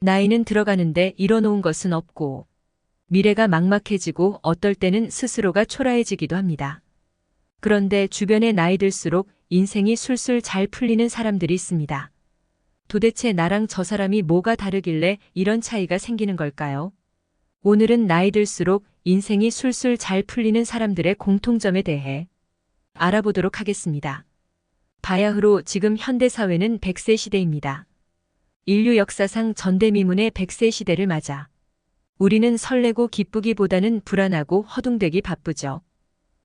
나이는 들어가는데 이뤄놓은 것은 없고, 미래가 막막해지고 어떨 때는 스스로가 초라해지기도 합니다. 그런데 주변에 나이 들수록 인생이 술술 잘 풀리는 사람들이 있습니다. 도대체 나랑 저 사람이 뭐가 다르길래 이런 차이가 생기는 걸까요? 오늘은 나이 들수록 인생이 술술 잘 풀리는 사람들의 공통점에 대해 알아보도록 하겠습니다. 바야흐로 지금 현대사회는 100세 시대입니다. 인류 역사상 전대미문의 100세 시대를 맞아 우리는 설레고 기쁘기보다는 불안하고 허둥대기 바쁘죠.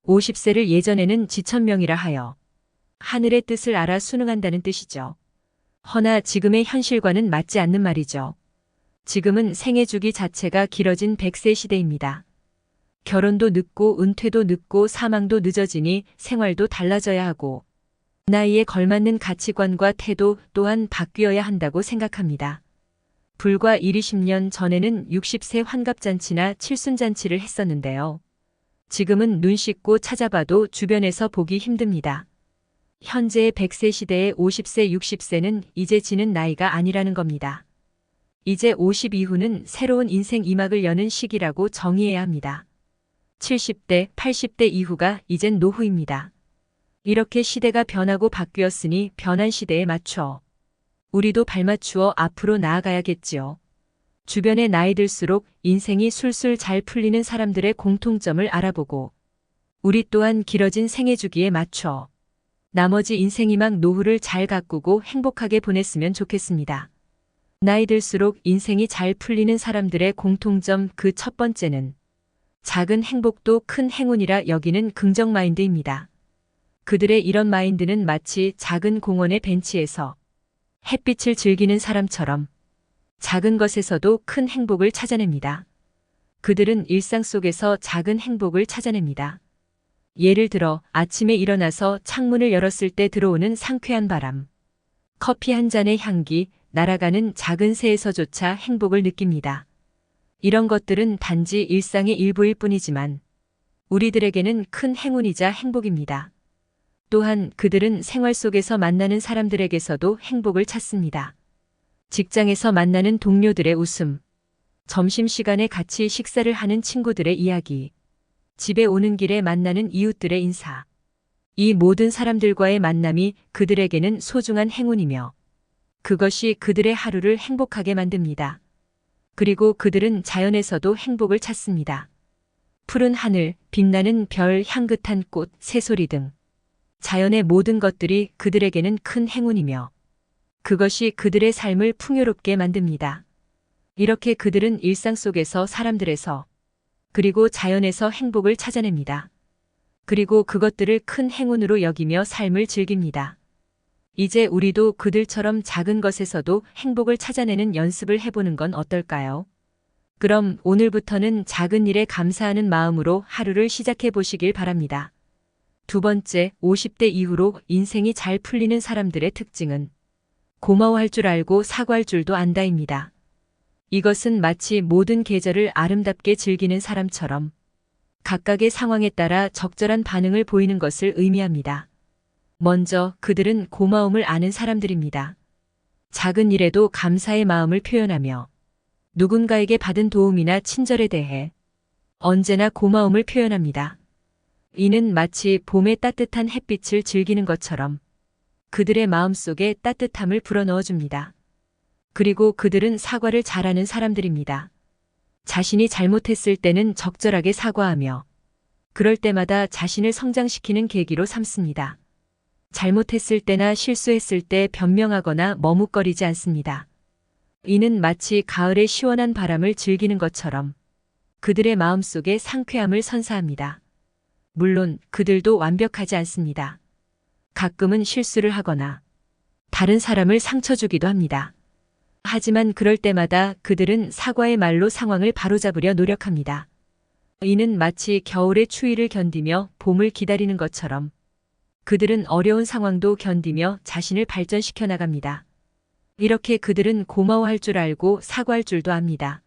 50세를 예전에는 지천명이라 하여 하늘의 뜻을 알아 순응한다는 뜻이죠. 허나 지금의 현실과는 맞지 않는 말이죠. 지금은 생애 주기 자체가 길어진 100세 시대입니다. 결혼도 늦고 은퇴도 늦고 사망도 늦어지니 생활도 달라져야 하고 나이에 걸맞는 가치관과 태도 또한 바뀌어야 한다고 생각합니다. 불과 1, 20년 전에는 60세 환갑잔치나 칠순잔치를 했었는데요. 지금은 눈 씻고 찾아봐도 주변에서 보기 힘듭니다. 현재의 100세 시대의 50세, 60세는 이제 지는 나이가 아니라는 겁니다. 이제 50 이후는 새로운 인생 이막을 여는 시기라고 정의해야 합니다. 70대, 80대 이후가 이젠 노후입니다. 이렇게 시대가 변하고 바뀌었으니 변한 시대에 맞춰 우리도 발맞추어 앞으로 나아가야겠지요. 주변에 나이 들수록 인생이 술술 잘 풀리는 사람들의 공통점을 알아보고 우리 또한 길어진 생애 주기에 맞춰 나머지 인생이막 노후를 잘 가꾸고 행복하게 보냈으면 좋겠습니다. 나이 들수록 인생이 잘 풀리는 사람들의 공통점 그 첫 번째는 작은 행복도 큰 행운이라 여기는 긍정 마인드입니다. 그들의 이런 마인드는 마치 작은 공원의 벤치에서 햇빛을 즐기는 사람처럼 작은 것에서도 큰 행복을 찾아냅니다. 그들은 일상 속에서 작은 행복을 찾아냅니다. 예를 들어 아침에 일어나서 창문을 열었을 때 들어오는 상쾌한 바람, 커피 한 잔의 향기, 날아가는 작은 새에서조차 행복을 느낍니다. 이런 것들은 단지 일상의 일부일 뿐이지만 우리들에게는 큰 행운이자 행복입니다. 또한 그들은 생활 속에서 만나는 사람들에게서도 행복을 찾습니다. 직장에서 만나는 동료들의 웃음, 점심시간에 같이 식사를 하는 친구들의 이야기, 집에 오는 길에 만나는 이웃들의 인사. 이 모든 사람들과의 만남이 그들에게는 소중한 행운이며 그것이 그들의 하루를 행복하게 만듭니다. 그리고 그들은 자연에서도 행복을 찾습니다. 푸른 하늘, 빛나는 별, 향긋한 꽃, 새소리 등 자연의 모든 것들이 그들에게는 큰 행운이며 그것이 그들의 삶을 풍요롭게 만듭니다. 이렇게 그들은 일상 속에서 사람들에서 그리고 자연에서 행복을 찾아냅니다. 그리고 그것들을 큰 행운으로 여기며 삶을 즐깁니다. 이제 우리도 그들처럼 작은 것에서도 행복을 찾아내는 연습을 해보는 건 어떨까요? 그럼 오늘부터는 작은 일에 감사하는 마음으로 하루를 시작해 보시길 바랍니다. 두 번째, 50대 이후로 인생이 잘 풀리는 사람들의 특징은 고마워할 줄 알고 사과할 줄도 안다입니다. 이것은 마치 모든 계절을 아름답게 즐기는 사람처럼 각각의 상황에 따라 적절한 반응을 보이는 것을 의미합니다. 먼저 그들은 고마움을 아는 사람들입니다. 작은 일에도 감사의 마음을 표현하며 누군가에게 받은 도움이나 친절에 대해 언제나 고마움을 표현합니다. 이는 마치 봄의 따뜻한 햇빛을 즐기는 것처럼 그들의 마음속에 따뜻함을 불어넣어 줍니다. 그리고 그들은 사과를 잘하는 사람들입니다. 자신이 잘못했을 때는 적절하게 사과하며 그럴 때마다 자신을 성장시키는 계기로 삼습니다. 잘못했을 때나 실수했을 때 변명하거나 머뭇거리지 않습니다. 이는 마치 가을의 시원한 바람을 즐기는 것처럼 그들의 마음속에 상쾌함을 선사합니다. 물론 그들도 완벽하지 않습니다. 가끔은 실수를 하거나 다른 사람을 상처 주기도 합니다. 하지만 그럴 때마다 그들은 사과의 말로 상황을 바로잡으려 노력합니다. 이는 마치 겨울의 추위를 견디며 봄을 기다리는 것처럼 그들은 어려운 상황도 견디며 자신을 발전시켜 나갑니다. 이렇게 그들은 고마워할 줄 알고 사과할 줄도 압니다.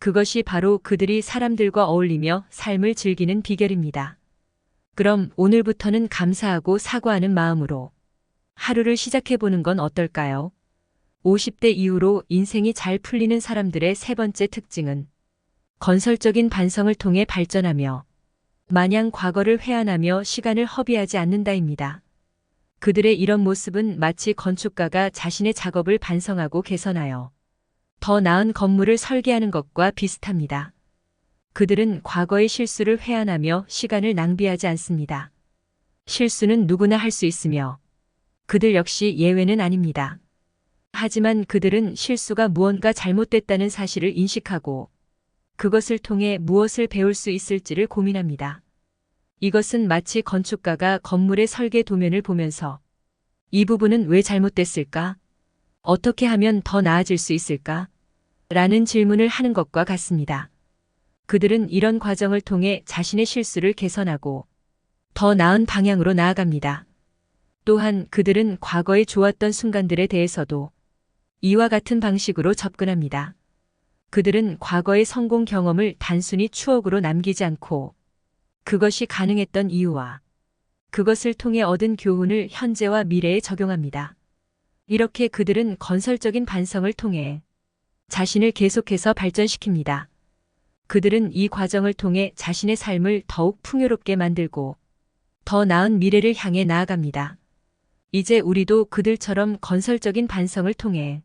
그것이 바로 그들이 사람들과 어울리며 삶을 즐기는 비결입니다. 그럼 오늘부터는 감사하고 사과하는 마음으로 하루를 시작해 보는 건 어떨까요? 50대 이후로 인생이 잘 풀리는 사람들의 세 번째 특징은 건설적인 반성을 통해 발전하며 마냥 과거를 회한하며 시간을 허비하지 않는다입니다. 그들의 이런 모습은 마치 건축가가 자신의 작업을 반성하고 개선하여 더 나은 건물을 설계하는 것과 비슷합니다. 그들은 과거의 실수를 회한하며 시간을 낭비하지 않습니다. 실수는 누구나 할 수 있으며 그들 역시 예외는 아닙니다. 하지만 그들은 실수가 무언가 잘못됐다는 사실을 인식하고 그것을 통해 무엇을 배울 수 있을지를 고민합니다. 이것은 마치 건축가가 건물의 설계 도면을 보면서 이 부분은 왜 잘못됐을까? 어떻게 하면 더 나아질 수 있을까? 라는 질문을 하는 것과 같습니다. 그들은 이런 과정을 통해 자신의 실수를 개선하고 더 나은 방향으로 나아갑니다. 또한 그들은 과거에 좋았던 순간들에 대해서도 이와 같은 방식으로 접근합니다. 그들은 과거의 성공 경험을 단순히 추억으로 남기지 않고 그것이 가능했던 이유와 그것을 통해 얻은 교훈을 현재와 미래에 적용합니다. 이렇게 그들은 건설적인 반성을 통해 자신을 계속해서 발전시킵니다. 그들은 이 과정을 통해 자신의 삶을 더욱 풍요롭게 만들고 더 나은 미래를 향해 나아갑니다. 이제 우리도 그들처럼 건설적인 반성을 통해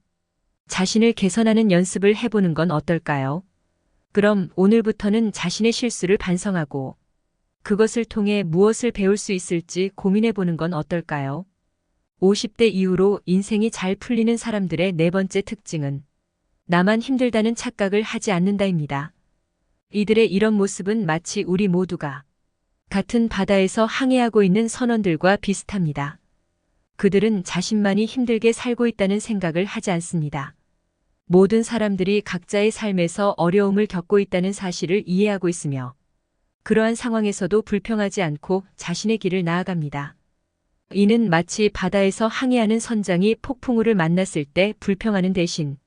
자신을 개선하는 연습을 해보는 건 어떨까요? 그럼 오늘부터는 자신의 실수를 반성하고 그것을 통해 무엇을 배울 수 있을지 고민해 보는 건 어떨까요? 50대 이후로 인생이 잘 풀리는 사람들의 네 번째 특징은 나만 힘들다는 착각을 하지 않는다입니다. 이들의 이런 모습은 마치 우리 모두가 같은 바다에서 항해하고 있는 선원들과 비슷합니다. 그들은 자신만이 힘들게 살고 있다는 생각을 하지 않습니다. 모든 사람들이 각자의 삶에서 어려움을 겪고 있다는 사실을 이해하고 있으며 그러한 상황에서도 불평하지 않고 자신의 길을 나아갑니다. 이는 마치 바다에서 항해하는 선장이 폭풍우를 만났을 때 불평하는 대신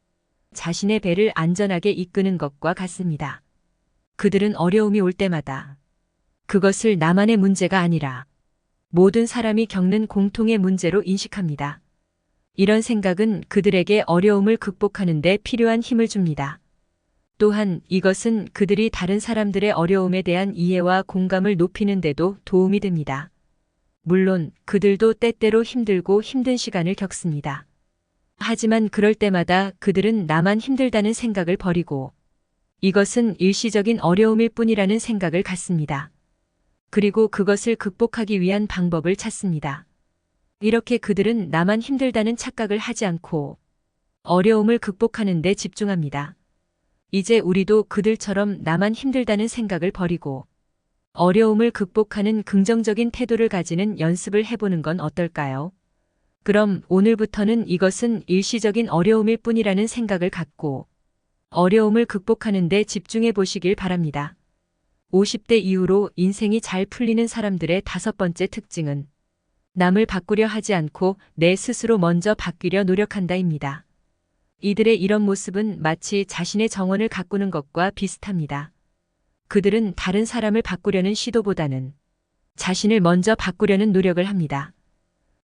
자신의 배를 안전하게 이끄는 것과 같습니다. 그들은 어려움이 올 때마다 그것을 나만의 문제가 아니라 모든 사람이 겪는 공통의 문제로 인식합니다. 이런 생각은 그들에게 어려움을 극복하는 데 필요한 힘을 줍니다. 또한 이것은 그들이 다른 사람들의 어려움에 대한 이해와 공감을 높이는 데도 도움이 됩니다. 물론 그들도 때때로 힘들고 힘든 시간을 겪습니다. 하지만 그럴 때마다 그들은 나만 힘들다는 생각을 버리고 이것은 일시적인 어려움일 뿐이라는 생각을 갖습니다. 그리고 그것을 극복하기 위한 방법을 찾습니다. 이렇게 그들은 나만 힘들다는 착각을 하지 않고 어려움을 극복하는 데 집중합니다. 이제 우리도 그들처럼 나만 힘들다는 생각을 버리고 어려움을 극복하는 긍정적인 태도를 가지는 연습을 해보는 건 어떨까요? 그럼 오늘부터는 이것은 일시적인 어려움일 뿐이라는 생각을 갖고 어려움을 극복하는 데 집중해 보시길 바랍니다. 50대 이후로 인생이 잘 풀리는 사람들의 다섯 번째 특징은 남을 바꾸려 하지 않고 내 스스로 먼저 바뀌려 노력한다입니다. 이들의 이런 모습은 마치 자신의 정원을 가꾸는 것과 비슷합니다. 그들은 다른 사람을 바꾸려는 시도보다는 자신을 먼저 바꾸려는 노력을 합니다.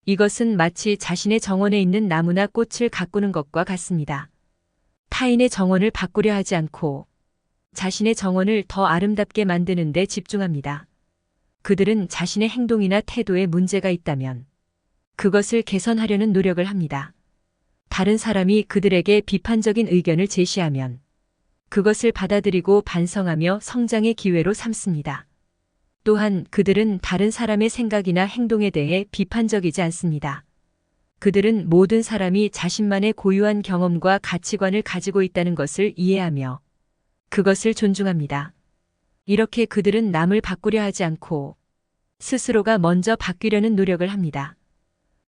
이것은 마치 자신의 정원에 있는 나무나 꽃을 가꾸는 것과 같습니다. 타인의 정원을 바꾸려 하지 않고 자신의 정원을 더 아름답게 만드는 데 집중합니다. 그들은 자신의 행동이나 태도에 문제가 있다면 그것을 개선하려는 노력을 합니다. 다른 사람이 그들에게 비판적인 의견을 제시하면 그것을 받아들이고 반성하며 성장의 기회로 삼습니다. 또한 그들은 다른 사람의 생각이나 행동에 대해 비판적이지 않습니다. 그들은 모든 사람이 자신만의 고유한 경험과 가치관을 가지고 있다는 것을 이해하며 그것을 존중합니다. 이렇게 그들은 남을 바꾸려 하지 않고 스스로가 먼저 바뀌려는 노력을 합니다.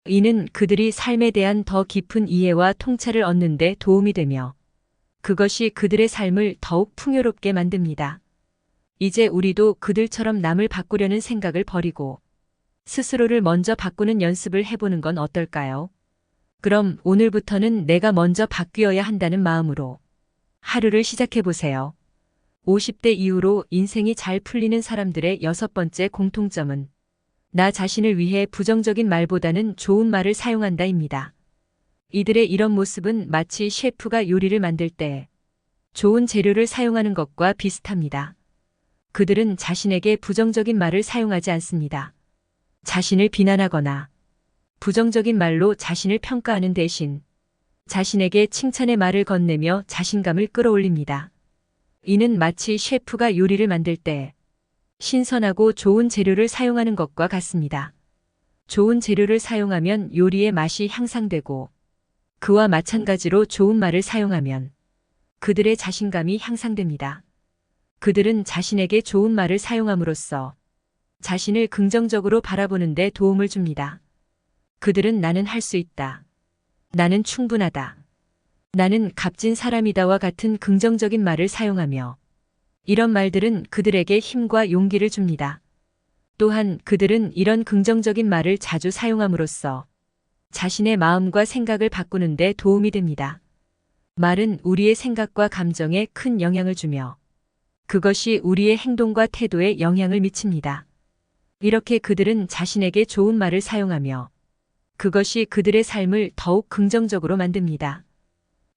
이는 그들이 삶에 대한 더 깊은 이해와 통찰을 얻는 데 도움이 되며 그것이 그들의 삶을 더욱 풍요롭게 만듭니다. 이제 우리도 그들처럼 남을 바꾸려는 생각을 버리고 스스로를 먼저 바꾸는 연습을 해보는 건 어떨까요? 그럼 오늘부터는 내가 먼저 바뀌어야 한다는 마음으로 하루를 시작해 보세요. 50대 이후로 인생이 잘 풀리는 사람들의 여섯 번째 공통점은 나 자신을 위해 부정적인 말보다는 좋은 말을 사용한다입니다. 이들의 이런 모습은 마치 셰프가 요리를 만들 때 좋은 재료를 사용하는 것과 비슷합니다. 그들은 자신에게 부정적인 말을 사용하지 않습니다. 자신을 비난하거나 부정적인 말로 자신을 평가하는 대신 자신에게 칭찬의 말을 건네며 자신감을 끌어올립니다. 이는 마치 셰프가 요리를 만들 때 신선하고 좋은 재료를 사용하는 것과 같습니다. 좋은 재료를 사용하면 요리의 맛이 향상되고 그와 마찬가지로 좋은 말을 사용하면 그들의 자신감이 향상됩니다. 그들은 자신에게 좋은 말을 사용함으로써 자신을 긍정적으로 바라보는 데 도움을 줍니다. 그들은 나는 할 수 있다. 나는 충분하다. 나는 값진 사람이다와 같은 긍정적인 말을 사용하며 이런 말들은 그들에게 힘과 용기를 줍니다. 또한 그들은 이런 긍정적인 말을 자주 사용함으로써 자신의 마음과 생각을 바꾸는 데 도움이 됩니다. 말은 우리의 생각과 감정에 큰 영향을 주며 그것이 우리의 행동과 태도에 영향을 미칩니다. 이렇게 그들은 자신에게 좋은 말을 사용하며 그것이 그들의 삶을 더욱 긍정적으로 만듭니다.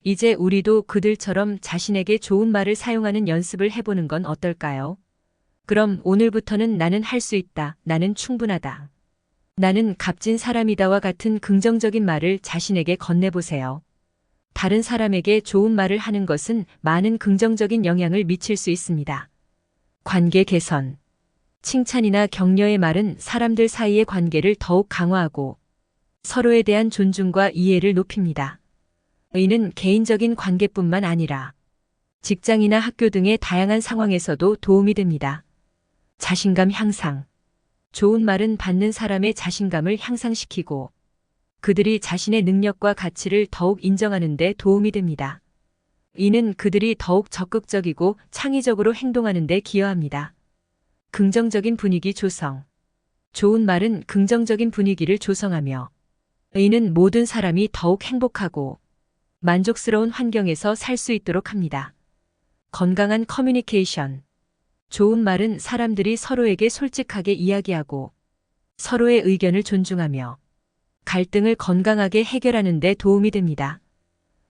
이제 우리도 그들처럼 자신에게 좋은 말을 사용하는 연습을 해보는 건 어떨까요? 그럼 오늘부터는 나는 할 수 있다. 나는 충분하다. 나는 값진 사람이다와 같은 긍정적인 말을 자신에게 건네보세요. 다른 사람에게 좋은 말을 하는 것은 많은 긍정적인 영향을 미칠 수 있습니다. 관계 개선. 칭찬이나 격려의 말은 사람들 사이의 관계를 더욱 강화하고 서로에 대한 존중과 이해를 높입니다. 이는 개인적인 관계뿐만 아니라 직장이나 학교 등의 다양한 상황에서도 도움이 됩니다. 자신감 향상. 좋은 말은 받는 사람의 자신감을 향상시키고 그들이 자신의 능력과 가치를 더욱 인정하는 데 도움이 됩니다. 이는 그들이 더욱 적극적이고 창의적으로 행동하는 데 기여합니다. 긍정적인 분위기 조성. 좋은 말은 긍정적인 분위기를 조성하며 이는 모든 사람이 더욱 행복하고 만족스러운 환경에서 살 수 있도록 합니다. 건강한 커뮤니케이션. 좋은 말은 사람들이 서로에게 솔직하게 이야기하고 서로의 의견을 존중하며 갈등을 건강하게 해결하는 데 도움이 됩니다.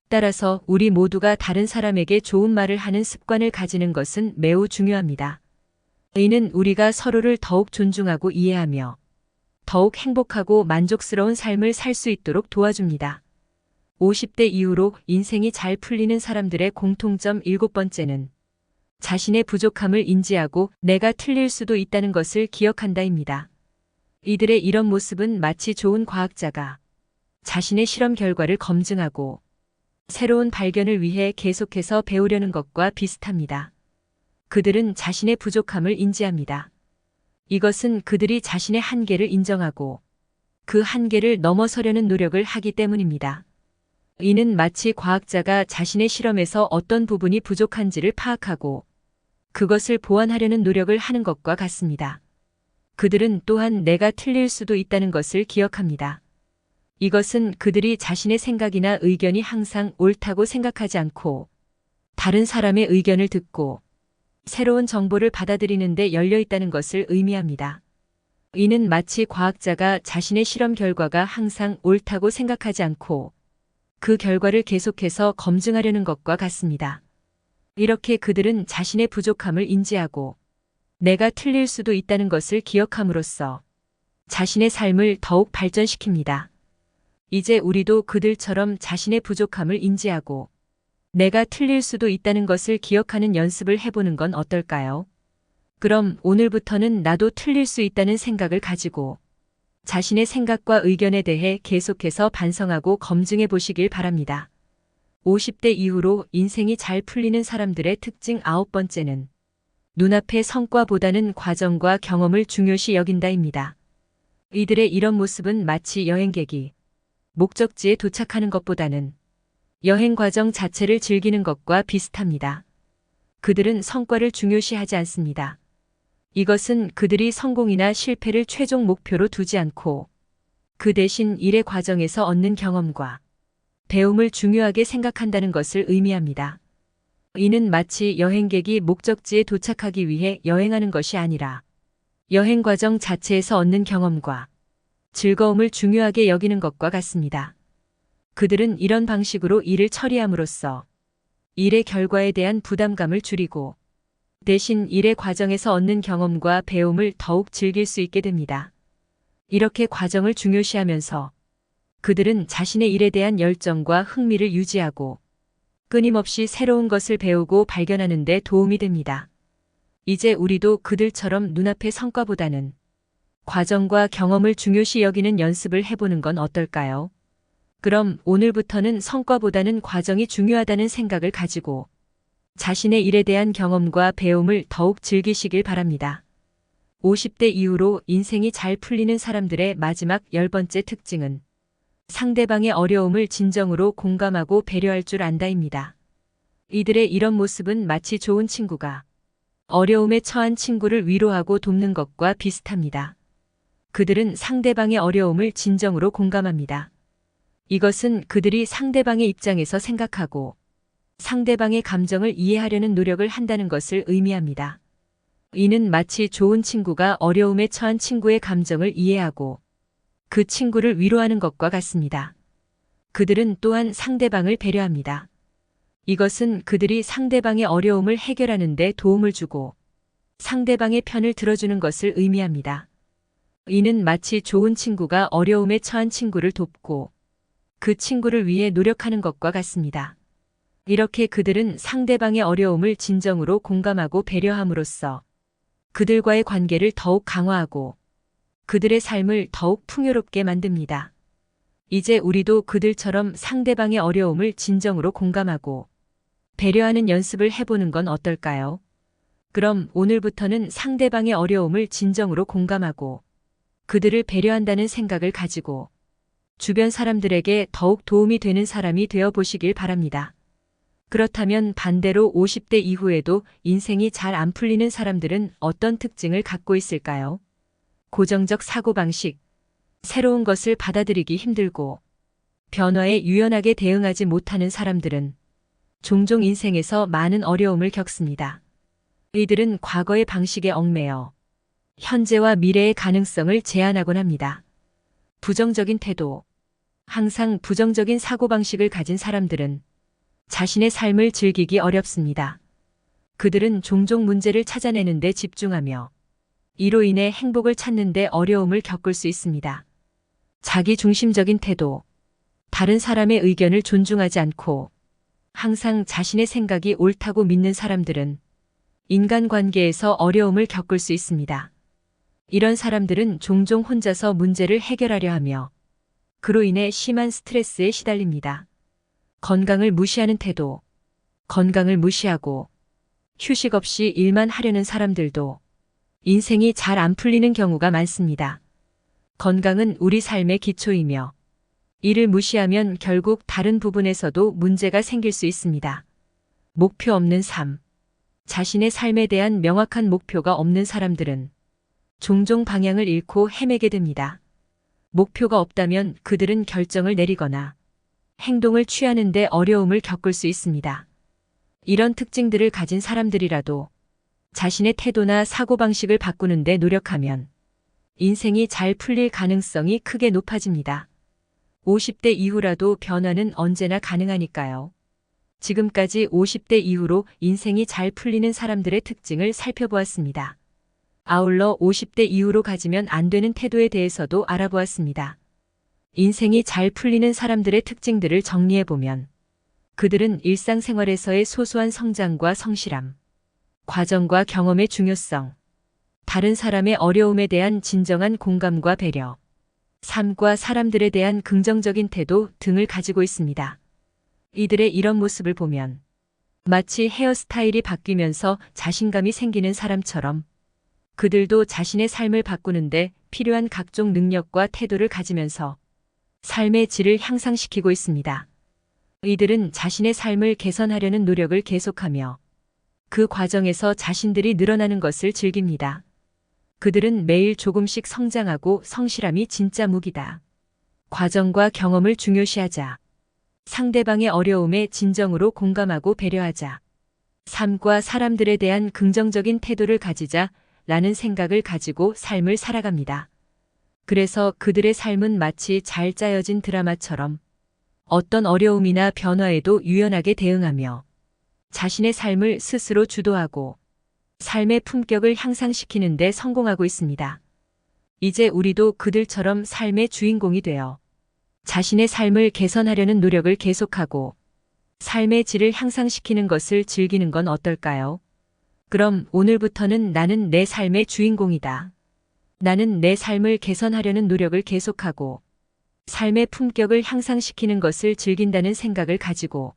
따라서 우리 모두가 다른 사람에게 좋은 말을 하는 습관을 가지는 것은 매우 중요합니다. 이는 우리가 서로를 더욱 존중하고 이해하며 더욱 행복하고 만족스러운 삶을 살 수 있도록 도와줍니다. 50대 이후로 인생이 잘 풀리는 사람들의 공통점 일곱 번째는 자신의 부족함을 인지하고 내가 틀릴 수도 있다는 것을 기억한다입니다. 이들의 이런 모습은 마치 좋은 과학자가 자신의 실험 결과를 검증하고 새로운 발견을 위해 계속해서 배우려는 것과 비슷합니다. 그들은 자신의 부족함을 인지합니다. 이것은 그들이 자신의 한계를 인정하고 그 한계를 넘어서려는 노력을 하기 때문입니다. 이는 마치 과학자가 자신의 실험에서 어떤 부분이 부족한지를 파악하고 그것을 보완하려는 노력을 하는 것과 같습니다. 그들은 또한 내가 틀릴 수도 있다는 것을 기억합니다. 이것은 그들이 자신의 생각이나 의견이 항상 옳다고 생각하지 않고 다른 사람의 의견을 듣고 새로운 정보를 받아들이는데 열려 있다는 것을 의미합니다. 이는 마치 과학자가 자신의 실험 결과가 항상 옳다고 생각하지 않고 그 결과를 계속해서 검증하려는 것과 같습니다. 이렇게 그들은 자신의 부족함을 인지하고 내가 틀릴 수도 있다는 것을 기억함으로써 자신의 삶을 더욱 발전시킵니다. 이제 우리도 그들처럼 자신의 부족함을 인지하고 내가 틀릴 수도 있다는 것을 기억하는 연습을 해보는 건 어떨까요? 그럼 오늘부터는 나도 틀릴 수 있다는 생각을 가지고 자신의 생각과 의견에 대해 계속해서 반성하고 검증해 보시길 바랍니다. 50대 이후로 인생이 잘 풀리는 사람들의 특징 아홉 번째는 눈앞의 성과보다는 과정과 경험을 중요시 여긴다입니다. 이들의 이런 모습은 마치 여행객이 목적지에 도착하는 것보다는 여행 과정 자체를 즐기는 것과 비슷합니다. 그들은 성과를 중요시하지 않습니다. 이것은 그들이 성공이나 실패를 최종 목표로 두지 않고 그 대신 일의 과정에서 얻는 경험과 배움을 중요하게 생각한다는 것을 의미합니다. 이는 마치 여행객이 목적지에 도착하기 위해 여행하는 것이 아니라 여행 과정 자체에서 얻는 경험과 즐거움을 중요하게 여기는 것과 같습니다. 그들은 이런 방식으로 일을 처리함으로써 일의 결과에 대한 부담감을 줄이고 대신 일의 과정에서 얻는 경험과 배움을 더욱 즐길 수 있게 됩니다. 이렇게 과정을 중요시하면서 그들은 자신의 일에 대한 열정과 흥미를 유지하고 끊임없이 새로운 것을 배우고 발견하는 데 도움이 됩니다. 이제 우리도 그들처럼 눈앞의 성과보다는 과정과 경험을 중요시 여기는 연습을 해보는 건 어떨까요? 그럼 오늘부터는 성과보다는 과정이 중요하다는 생각을 가지고 자신의 일에 대한 경험과 배움을 더욱 즐기시길 바랍니다. 50대 이후로 인생이 잘 풀리는 사람들의 마지막 열 번째 특징은 상대방의 어려움을 진정으로 공감하고 배려할 줄 안다입니다. 이들의 이런 모습은 마치 좋은 친구가 어려움에 처한 친구를 위로하고 돕는 것과 비슷합니다. 그들은 상대방의 어려움을 진정으로 공감합니다. 이것은 그들이 상대방의 입장에서 생각하고 상대방의 감정을 이해하려는 노력을 한다는 것을 의미합니다. 이는 마치 좋은 친구가 어려움에 처한 친구의 감정을 이해하고 그 친구를 위로하는 것과 같습니다. 그들은 또한 상대방을 배려합니다. 이것은 그들이 상대방의 어려움을 해결하는 데 도움을 주고 상대방의 편을 들어주는 것을 의미합니다. 이는 마치 좋은 친구가 어려움에 처한 친구를 돕고 그 친구를 위해 노력하는 것과 같습니다. 이렇게 그들은 상대방의 어려움을 진정으로 공감하고 배려함으로써 그들과의 관계를 더욱 강화하고 그들의 삶을 더욱 풍요롭게 만듭니다. 이제 우리도 그들처럼 상대방의 어려움을 진정으로 공감하고 배려하는 연습을 해보는 건 어떨까요? 그럼 오늘부터는 상대방의 어려움을 진정으로 공감하고 그들을 배려한다는 생각을 가지고 주변 사람들에게 더욱 도움이 되는 사람이 되어 보시길 바랍니다. 그렇다면 반대로 50대 이후에도 인생이 잘 안 풀리는 사람들은 어떤 특징을 갖고 있을까요? 고정적 사고방식, 새로운 것을 받아들이기 힘들고 변화에 유연하게 대응하지 못하는 사람들은 종종 인생에서 많은 어려움을 겪습니다. 이들은 과거의 방식에 얽매여 현재와 미래의 가능성을 제한하곤 합니다. 부정적인 태도, 항상 부정적인 사고방식을 가진 사람들은 자신의 삶을 즐기기 어렵습니다. 그들은 종종 문제를 찾아내는 데 집중하며 이로 인해 행복을 찾는 데 어려움을 겪을 수 있습니다. 자기 중심적인 태도, 다른 사람의 의견을 존중하지 않고 항상 자신의 생각이 옳다고 믿는 사람들은 인간관계에서 어려움을 겪을 수 있습니다. 이런 사람들은 종종 혼자서 문제를 해결하려 하며 그로 인해 심한 스트레스에 시달립니다. 건강을 무시하는 태도, 건강을 무시하고 휴식 없이 일만 하려는 사람들도 인생이 잘 안 풀리는 경우가 많습니다. 건강은 우리 삶의 기초이며 이를 무시하면 결국 다른 부분에서도 문제가 생길 수 있습니다. 목표 없는 삶. 자신의 삶에 대한 명확한 목표가 없는 사람들은 종종 방향을 잃고 헤매게 됩니다. 목표가 없다면 그들은 결정을 내리거나 행동을 취하는데 어려움을 겪을 수 있습니다. 이런 특징들을 가진 사람들이라도 자신의 태도나 사고방식을 바꾸는데 노력하면 인생이 잘 풀릴 가능성이 크게 높아집니다. 50대 이후라도 변화는 언제나 가능하니까요. 지금까지 50대 이후로 인생이 잘 풀리는 사람들의 특징을 살펴보았습니다. 아울러 50대 이후로 가지면 안 되는 태도에 대해서도 알아보았습니다. 인생이 잘 풀리는 사람들의 특징들을 정리해보면 그들은 일상생활에서의 소소한 성장과 성실함, 과정과 경험의 중요성, 다른 사람의 어려움에 대한 진정한 공감과 배려, 삶과 사람들에 대한 긍정적인 태도 등을 가지고 있습니다. 이들의 이런 모습을 보면 마치 헤어스타일이 바뀌면서 자신감이 생기는 사람처럼 그들도 자신의 삶을 바꾸는데 필요한 각종 능력과 태도를 가지면서 삶의 질을 향상시키고 있습니다. 이들은 자신의 삶을 개선하려는 노력을 계속하며 그 과정에서 자신들이 늘어나는 것을 즐깁니다. 그들은 매일 조금씩 성장하고 성실함이 진짜 무기다. 과정과 경험을 중요시하자. 상대방의 어려움에 진정으로 공감하고 배려하자. 삶과 사람들에 대한 긍정적인 태도를 가지자 라는 생각을 가지고 삶을 살아갑니다. 그래서 그들의 삶은 마치 잘 짜여진 드라마처럼 어떤 어려움이나 변화에도 유연하게 대응하며 자신의 삶을 스스로 주도하고 삶의 품격을 향상시키는 데 성공하고 있습니다. 이제 우리도 그들처럼 삶의 주인공이 되어 자신의 삶을 개선하려는 노력을 계속하고 삶의 질을 향상시키는 것을 즐기는 건 어떨까요? 그럼 오늘부터는 나는 내 삶의 주인공이다. 나는 내 삶을 개선하려는 노력을 계속하고 삶의 품격을 향상시키는 것을 즐긴다는 생각을 가지고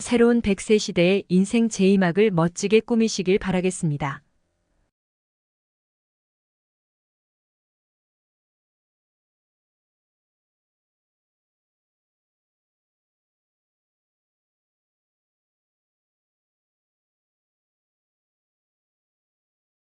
새로운 100세 시대의 인생 제2막을 멋지게 꾸미시길 바라겠습니다.